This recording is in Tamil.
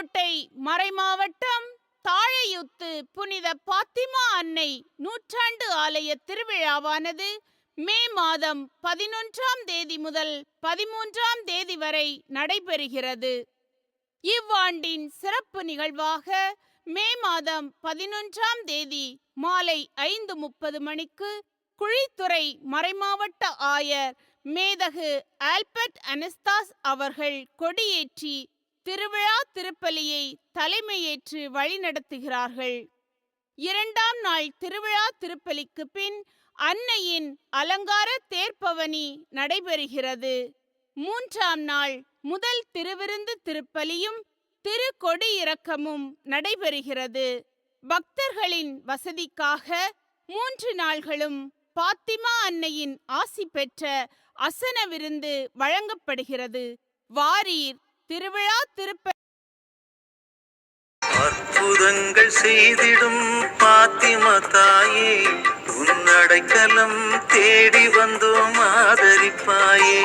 புதுக்கோட்டை மறைமாவட்டம் தாழையுத்து புனித பாத்திமா அன்னை நூற்றாண்டு ஆலய திருவிழாவானது மே மாதம் பதினொன்றாம் தேதி முதல் பதிமூன்றாம் தேதி வரை நடைபெறுகிறது. இவ்வாண்டின் சிறப்பு நிகழ்வாக மே மாதம் பதினொன்றாம் தேதி மாலை ஐந்து முப்பது மணிக்கு குழித்துறை மறைமாவட்ட ஆயர் மேதகு ஆல்பர்ட் அனஸ்தாஸ் அவர்கள் கொடியேற்றி திருவிழா திருப்பலியை தலைமையேற்று வழிநடத்துகிறார்கள். இரண்டாம் நாள் திருவிழா திருப்பலிக்கு பின் அன்னையின் அலங்கார தேர்ப்பவனி நடைபெறுகிறது. மூன்றாம் நாள் முதல் திருவிருந்து திருப்பலியும் திருக்கொடி இறக்கமும் நடைபெறுகிறது. பக்தர்களின் வசதிக்காக மூன்று நாள்களும் பாத்திமா அன்னையின் ஆசி பெற்ற அசன விருந்து வழங்கப்படுகிறது. வாரீர் திருவிழா திருப்ப அற்புதங்கள் செய்திடும் பாத்திமா தாயே உன் அடைக்கலம் தேடி வந்தோம் ஆதரிப்பாயே.